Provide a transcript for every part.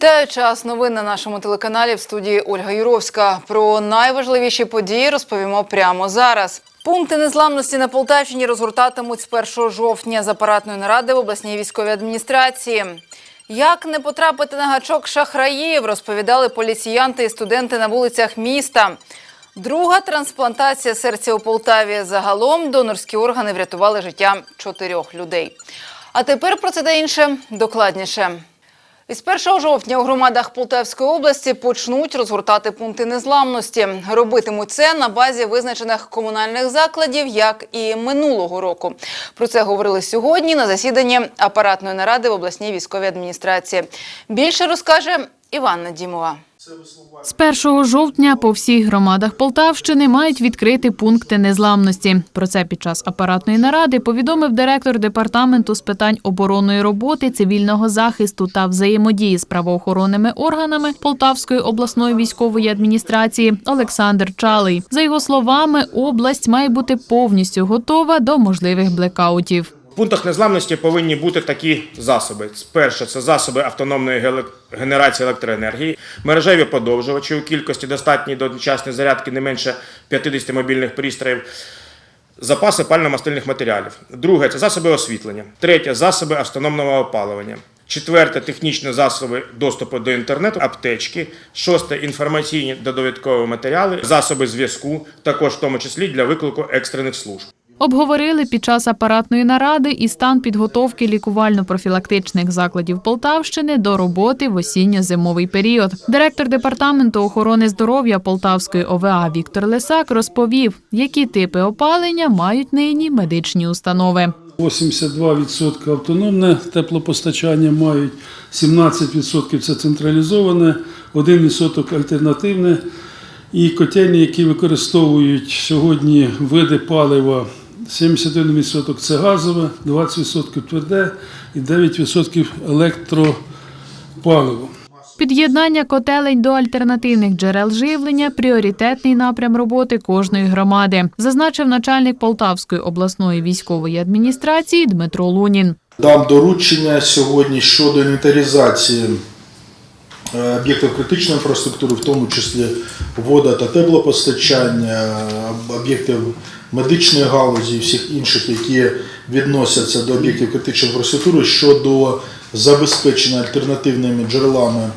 Вітаю час новин на нашому телеканалі в студії Ольга Юровська. Про найважливіші події розповімо прямо зараз. Пункти незламності на Полтавщині розгортатимуть з 1 жовтня з апаратної наради в обласній військовій адміністрації. Як не потрапити на гачок шахраїв, розповідали поліціянти і студенти на вулицях міста. Друга трансплантація серця у Полтаві. Загалом донорські органи врятували життя чотирьох людей. А тепер про це та інше докладніше. Із 1 жовтня у громадах Полтавської області почнуть розгортати пункти незламності. Робитимуть це на базі визначених комунальних закладів, як і минулого року. Про це говорили сьогодні на засіданні апаратної наради в обласній військовій адміністрації. Більше розкаже Іванна Дімова. З 1 жовтня по всіх громадах Полтавщини мають відкрити пункти незламності. Про це під час апаратної наради повідомив директор департаменту з питань оборонної роботи, цивільного захисту та взаємодії з правоохоронними органами Полтавської обласної військової адміністрації Олександр Чалий. За його словами, область має бути повністю готова до можливих блекаутів. В пунктах незламності повинні бути такі засоби. Перше це засоби автономної генерації електроенергії, мережеві подовжувачі у кількості достатньої до одночасної зарядки не менше 50 мобільних пристроїв. Запаси пально-мастильних матеріалів. Друге це засоби освітлення. Третє засоби автономного опалення. Четверте технічні засоби доступу до інтернету, аптечки. Шосте інформаційні та довідкові матеріали, засоби зв'язку, також в тому числі для виклику екстрених служб. Обговорили під час апаратної наради і стан підготовки лікувально-профілактичних закладів Полтавщини до роботи в осінньо-зимовий період. Директор департаменту охорони здоров'я Полтавської ОВА Віктор Лисак розповів, які типи опалення мають нині медичні установи. 82% автономне теплопостачання мають, 17% це централізоване, 1% альтернативне. І котельні, які використовують сьогодні види палива, 71% це газове, 20% тверде і 9% електропаливо. Під'єднання котелень до альтернативних джерел живлення пріоритетний напрям роботи кожної громади, зазначив начальник Полтавської обласної військової адміністрації Дмитро Лунін. Дам доручення сьогодні щодо інвентаризації е, об'єктів критичної інфраструктури, в тому числі вода та теплопостачання, об'єктів медичної галузі і всіх інших, які відносяться до об'єктів критичної інфраструктури щодо забезпечення альтернативними джерелами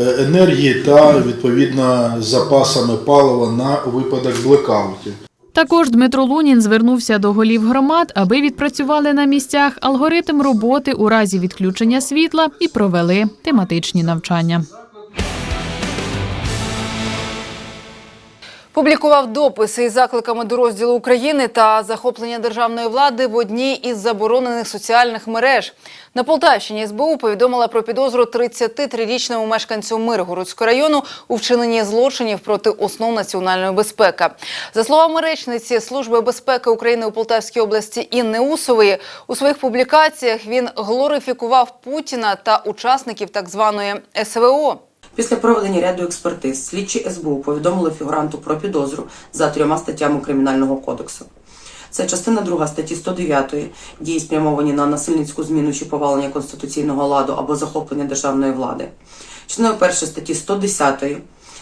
е, енергії та відповідно запасами палива на випадок блекаутів. Також Дмитро Лунін звернувся до голів громад, аби відпрацювали на місцях алгоритм роботи у разі відключення світла і провели тематичні навчання. Публікував дописи із закликами до розділу України та захоплення державної влади в одній із заборонених соціальних мереж. На Полтавщині СБУ повідомила про підозру 33-річному мешканцю Миргородського району у вчиненні злочинів проти основ національної безпеки. За словами речниці Служби безпеки України у Полтавській області Інни Усової, у своїх публікаціях він глорифікував Путіна та учасників так званої СВО. Після проведення ряду експертиз слідчі СБУ повідомили фігуранту про підозру за трьома статтями Кримінального кодексу. Це частина 2 статті 109 дії спрямовані на насильницьку зміну чи повалення конституційного ладу або захоплення державної влади. Частиною 1 статті 110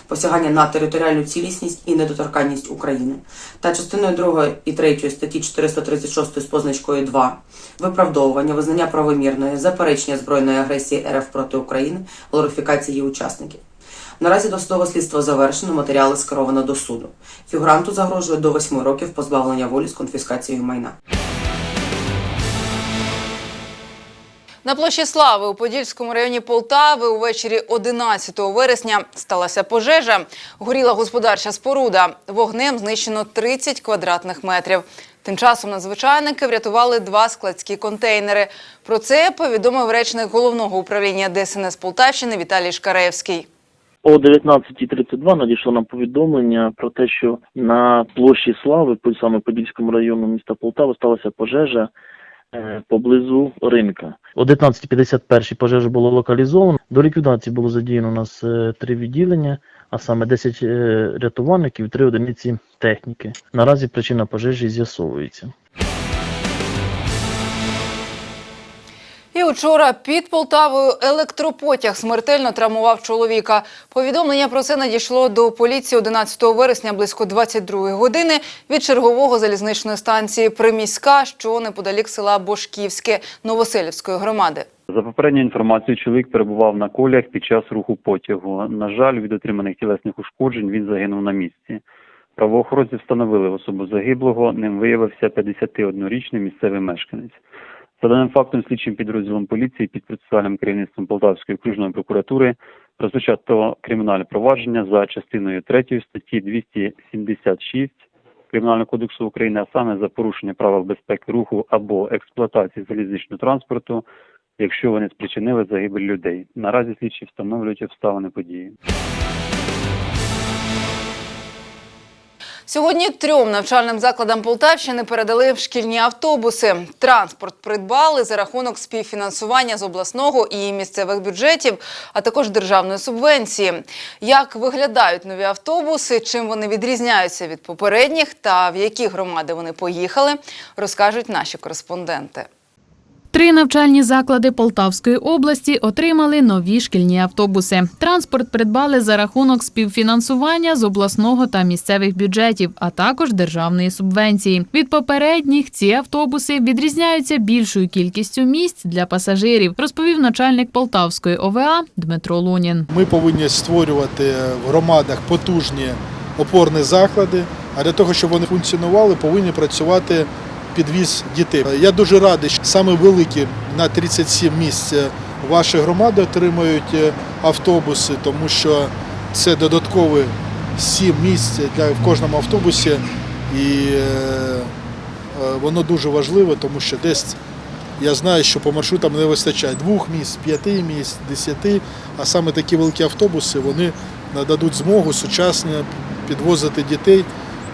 посягання на територіальну цілісність і недоторканність України та частиною 2 і 3 статті 436 з позначкою 2 виправдовування, визнання правомірної, заперечення збройної агресії РФ проти України, глорифікації її учасників. Наразі досудове слідство завершено, матеріали скеровано до суду. Фігуранту загрожує до 8 років позбавлення волі з конфіскацією майна. На площі Слави у Подільському районі Полтави увечері 11 вересня сталася пожежа. Горіла господарча споруда. Вогнем знищено 30 квадратних метрів. Тим часом надзвичайники врятували два складські контейнери. Про це повідомив речник головного управління ДСНС Полтавщини Віталій Шкаревський. О 19.32 надійшло нам повідомлення про те, що на площі Слави, саме Подільському району міста Полтава, сталася пожежа поблизу ринка. О 19.51 пожежа було локалізовано. До ліквідації було задіяно у нас е, три відділення, а саме 10 е, рятувальників і 3 одиниці техніки. Наразі причина пожежі з'ясовується. І учора під Полтавою електропотяг смертельно травмував чоловіка. Повідомлення про це надійшло до поліції 11 вересня близько 22 години від чергового залізничної станції Приміська, що неподалік села Бошківське Новоселівської громади. За попередньою інформацією, чоловік перебував на коліях під час руху потягу. На жаль, від отриманих тілесних ушкоджень він загинув на місці. Правоохоронці встановили особу загиблого. Ним виявився 51-річний місцевий мешканець. За даним фактом, слідчим підрозділом поліції під процесуальним керівництвом Полтавської окружної прокуратури розпочато кримінальне провадження за частиною 3 статті 276 Кримінального кодексу України, а саме за порушення правил безпеки руху або експлуатації залізничного транспорту, якщо вони спричинили загибель людей. Наразі слідчі встановлюють обставини події. Сьогодні трьом навчальним закладам Полтавщини передали шкільні автобуси. Транспорт придбали за рахунок співфінансування з обласного і місцевих бюджетів, а також державної субвенції. Як виглядають нові автобуси, чим вони відрізняються від попередніх та в які громади вони поїхали, розкажуть наші кореспонденти. Три навчальні заклади Полтавської області отримали нові шкільні автобуси. Транспорт придбали за рахунок співфінансування з обласного та місцевих бюджетів, а також державної субвенції. Від попередніх ці автобуси відрізняються більшою кількістю місць для пасажирів, розповів начальник Полтавської ОВА Дмитро Лунін. Ми повинні створювати в громадах потужні опорні заклади, а для того, щоб вони функціонували, повинні працювати підвіз дітей. Я дуже радий, що саме великі на 37 місць ваші громади отримують е, автобуси, тому що це додаткові 7 місць для в кожному автобусі, і е, е, воно дуже важливо, тому що десь я знаю, що по маршрутам не вистачає двох місць, п'яти місць, десяти, а саме такі великі автобуси вони нададуть змогу сучасно підвозити дітей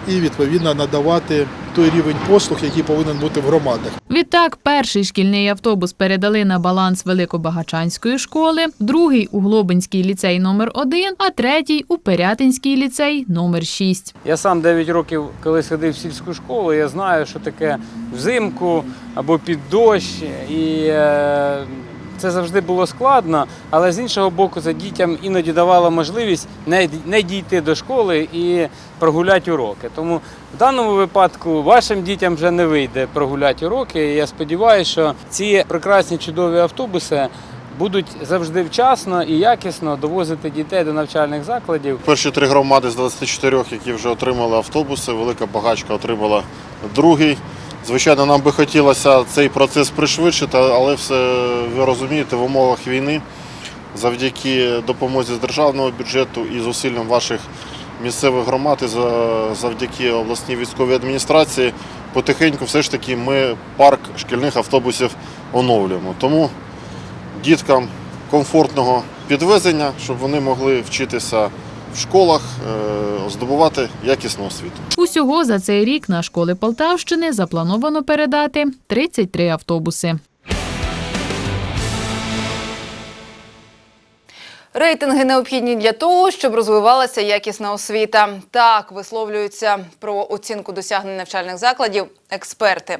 і відповідно надавати той рівень послуг, який повинен бути в громадах. Відтак, перший шкільний автобус передали на баланс Великобагачанської школи, другий у Глобинський ліцей номер 1 а третій у Пирятинський ліцей номер 6. Я сам 9 років, коли ходив в сільську школу, я знаю, що таке взимку або під дощ. І е, це завжди було складно, але з іншого боку, це дітям іноді давало можливість не, дійти до школи і прогуляти уроки. Тому в даному випадку вашим дітям вже не вийде прогуляти уроки. І я сподіваюся, що ці прекрасні чудові автобуси будуть завжди вчасно і якісно довозити дітей до навчальних закладів. Перші три громади з 24, які вже отримали автобуси, велика багачка отримала другий. Звичайно, нам би хотілося цей процес пришвидшити, але все ви розумієте, в умовах війни завдяки допомозі з державного бюджету і зусиллям ваших місцевих громад і завдяки обласній військовій адміністрації потихеньку все ж таки ми парк шкільних автобусів оновлюємо. Тому діткам комфортного підвезення, щоб вони могли вчитися в школах, е, здобувати якісну освіту. Усього за цей рік на школи Полтавщини заплановано передати 33 автобуси. Рейтинги необхідні для того, щоб розвивалася якісна освіта. Так висловлюються про оцінку досягнень навчальних закладів експерти.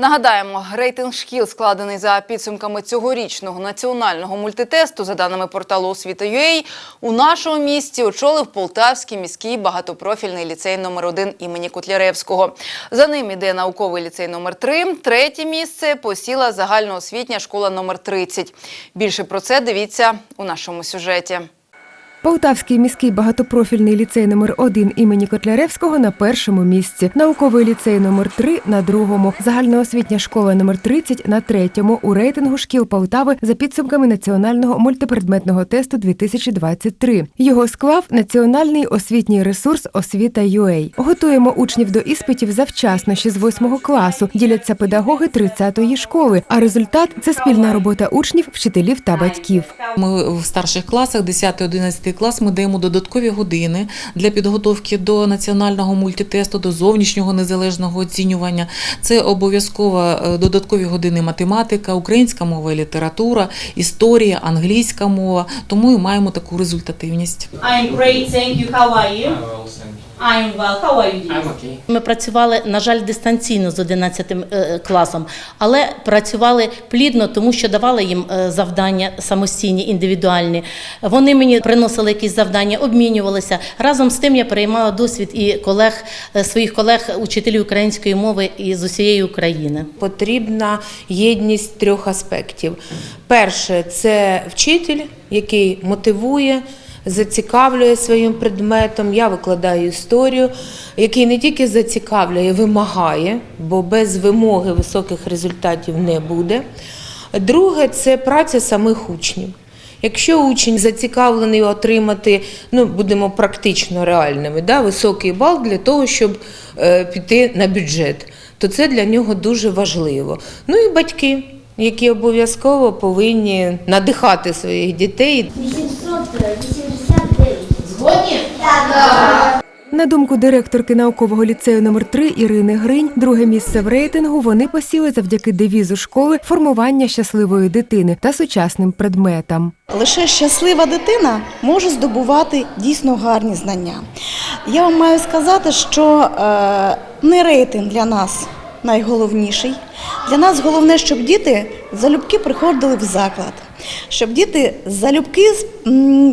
Нагадаємо, рейтинг шкіл складений за підсумками цьогорічного національного мультитесту, за даними порталу освіта.ua, у нашому місті очолив Полтавський міський багатопрофільний ліцей номер 1 імені Котляревського. За ним іде науковий ліцей номер 3 Третє місце посіла загальноосвітня школа номер 30 Більше про це дивіться у нашому сюжеті. Полтавський міський багатопрофільний ліцей номер 1 імені Котляревського на першому місці, науковий ліцей номер 3 на другому, загальноосвітня школа номер 30 на третьому у рейтингу шкіл Полтави за підсумками національного мультипредметного тесту 2023. Його склав національний освітній ресурс Освіта UA. Готуємо учнів до іспитів завчасно ще з 8 класу. Діляться педагоги 30-ї школи. А результат це спільна робота учнів, вчителів та батьків. Ми в старших класах, 10-11 клас, ми даємо додаткові години для підготовки до національного мультитесту, до зовнішнього незалежного оцінювання. Це обов'язково е, додаткові години математика, українська мова і література, історія, англійська мова. Тому і маємо таку результативність. I'm great, thank you. How are you? I'm well. How are you? I'm okay. Ми працювали, на жаль, дистанційно з 11 е, класом, але працювали плідно, тому що давали їм е, завдання самостійні, індивідуальні. Вони мені приносили якісь завдання, обмінювалися. Разом з тим я переймала досвід і колег, е, своїх колег, учителів української мови із усієї України. Потрібна єдність трьох аспектів. Перше це вчитель, який мотивує, зацікавлює своїм предметом. Я викладаю історію, який не тільки зацікавлює, вимагає, бо без вимоги високих результатів не буде. Друге це праця самих учнів. Якщо учень зацікавлений отримати, ну будемо практично реальними, да, високий бал для того, щоб е, піти на бюджет, то це для нього дуже важливо. Ну і батьки, які обов'язково повинні надихати своїх дітей. 889. Згодні? На думку директорки наукового ліцею номер 3 Ірини Гринь, друге місце в рейтингу вони посіли завдяки девізу школи формування щасливої дитини та сучасним предметам. Лише щаслива дитина може здобувати дійсно гарні знання. Я вам маю сказати, що е, не рейтинг для нас найголовніший. Для нас головне, щоб діти залюбки приходили в заклад, щоб діти залюбки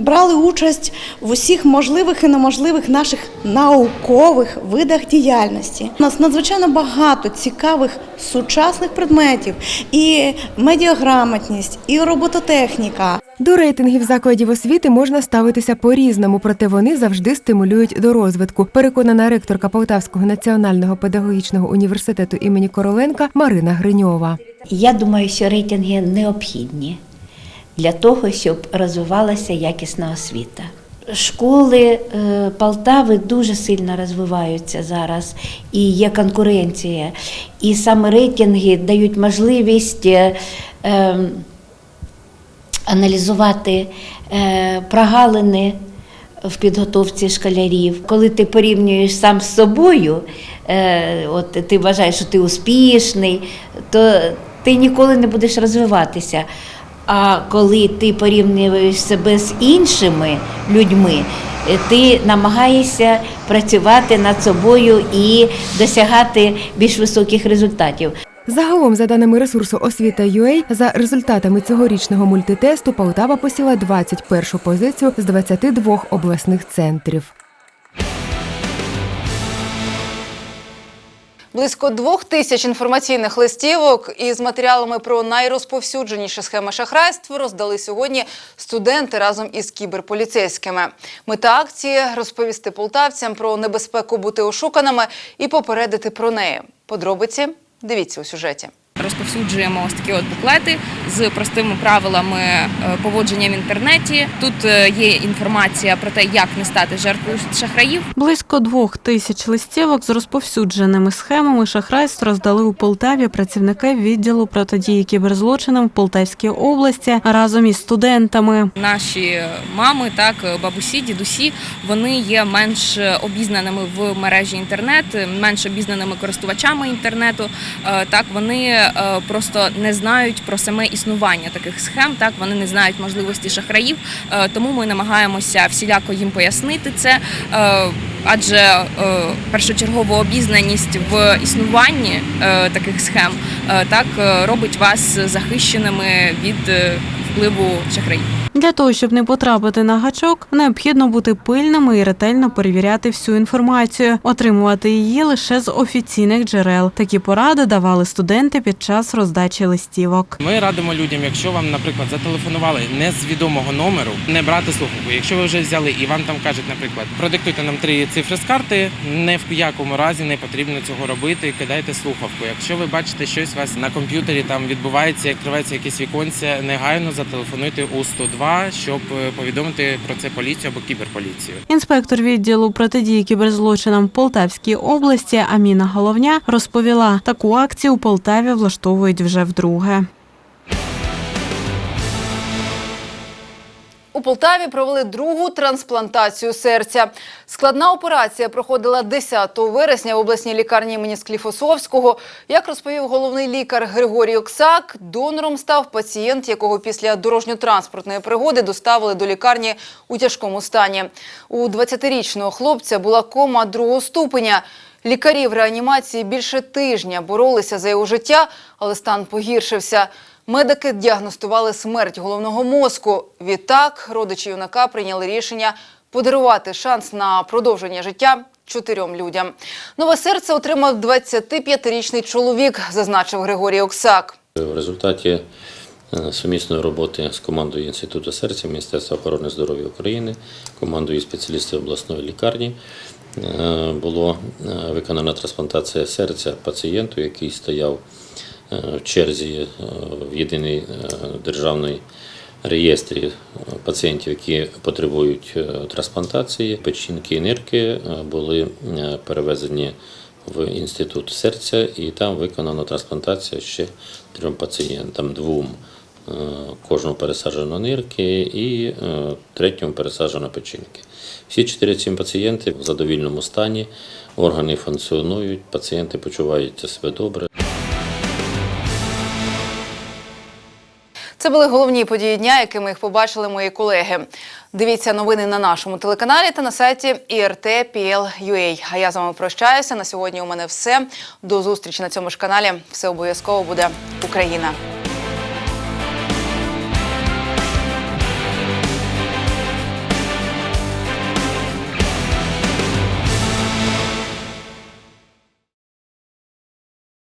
брали участь в усіх можливих і неможливих наших наукових видах діяльності. У нас надзвичайно багато цікавих сучасних предметів, і медіаграмотність, і робототехніка. До рейтингів закладів освіти можна ставитися по-різному, проте вони завжди стимулюють до розвитку. Переконана ректорка Полтавського національного педагогічного університету імені Короленка Марина Гриньова. Я думаю, що рейтинги необхідні для того, щоб розвивалася якісна освіта. Школи е, Полтави дуже сильно розвиваються зараз, і є конкуренція. І саме рейтинги дають можливість е, ем, аналізувати е, прогалини в підготовці школярів. Коли ти порівнюєш сам з собою, от ти вважаєш, що ти успішний, то ти ніколи не будеш розвиватися. А коли ти порівнюєш себе з іншими людьми, е, ти намагаєшся працювати над собою і досягати більш високих результатів. Загалом, за даними ресурсу освіта.UA, за результатами цьогорічного мультитесту Полтава посіла 21 позицію з 22 обласних центрів. Близько двох тисяч інформаційних листівок із матеріалами про найрозповсюдженіші схеми шахрайств роздали сьогодні студенти разом із кіберполіцейськими. Мета акції розповісти полтавцям про небезпеку бути ошуканими і попередити про неї. Подробиці дивіться у сюжеті. Розповсюджуємо ось такі от буклети з простими правилами е, поводження в інтернеті. Тут е, є інформація про те, як не стати жертвою шахраїв. Близько двох тисяч листівок з розповсюдженими схемами шахрайств роздали у Полтаві працівники відділу протидії кіберзлочинам в Полтавській області разом із студентами. Наші мами, так бабусі, дідусі, вони є менш обізнаними в мережі інтернет, менш обізнаними користувачами інтернету. Е, Так вони просто не знають про саме існування таких схем. Так вони не знають можливості шахраїв. Е, Тому ми намагаємося всіляко їм пояснити це. е, Адже е, першочергова обізнаність в існуванні е, таких схем е, так е, робить вас захищеними від е, впливу шахраїв. Для того, щоб не потрапити на гачок, необхідно бути пильними і ретельно перевіряти всю інформацію, отримувати її лише з офіційних джерел. Такі поради давали студенти під час роздачі листівок. Ми радимо людям, якщо вам, наприклад, зателефонували не з відомого номеру, не брати слухавку. Якщо ви вже взяли і вам там кажуть, наприклад, продиктуйте нам три цифри з карти, не в якому разі не потрібно цього робити. Кидайте слухавку. Якщо ви бачите щось у вас на комп'ютері там відбувається, відкривається якесь віконце, негайно зателефонуйте у 102, щоб е, повідомити про це поліцію або кіберполіцію. Інспектор відділу протидії кіберзлочинам в Полтавській області Аміна Головня розповіла, таку акцію у Полтаві влаштовують вже вдруге. У Полтаві провели другу трансплантацію серця. Складна операція проходила 10 вересня в обласній лікарні імені Скліфосовського. Як розповів головний лікар Григорій Оксак, донором став пацієнт, якого після дорожньо-транспортної пригоди доставили до лікарні у тяжкому стані. У 20-річного хлопця була кома другого ступеня. Лікарі в реанімації більше тижня боролися за його життя, але стан погіршився. Медики діагностували смерть головного мозку. Відтак родичі юнака прийняли рішення подарувати шанс на продовження життя чотирьом людям. Нове серце отримав 25-річний чоловік, зазначив Григорій Оксак. В результаті е, сумісної роботи з командою Інституту серця Міністерства охорони здоров'я України, командою спеціалістів обласної лікарні е, було е, виконана трансплантація серця пацієнту, який стояв в черзі е, в єдиний е, державний реєстрі е, пацієнтів, які потребують е, трансплантації. Печінки і нирки е, були е, перевезені в інститут серця, і там виконана трансплантація ще трьом пацієнтам, двом. Е, Кожному пересаджено нирки і е, третьому пересаджено печінки. Всі чотири ці пацієнти в задовільному стані, органи функціонують, пацієнти почуваються себе добре. Це були головні події дня, якими їх побачили мої колеги. Дивіться новини на нашому телеканалі та на сайті IRT.PL.UA. А я з вами прощаюся. На сьогодні у мене все. До зустрічі на цьому ж каналі. Все обов'язково буде Україна.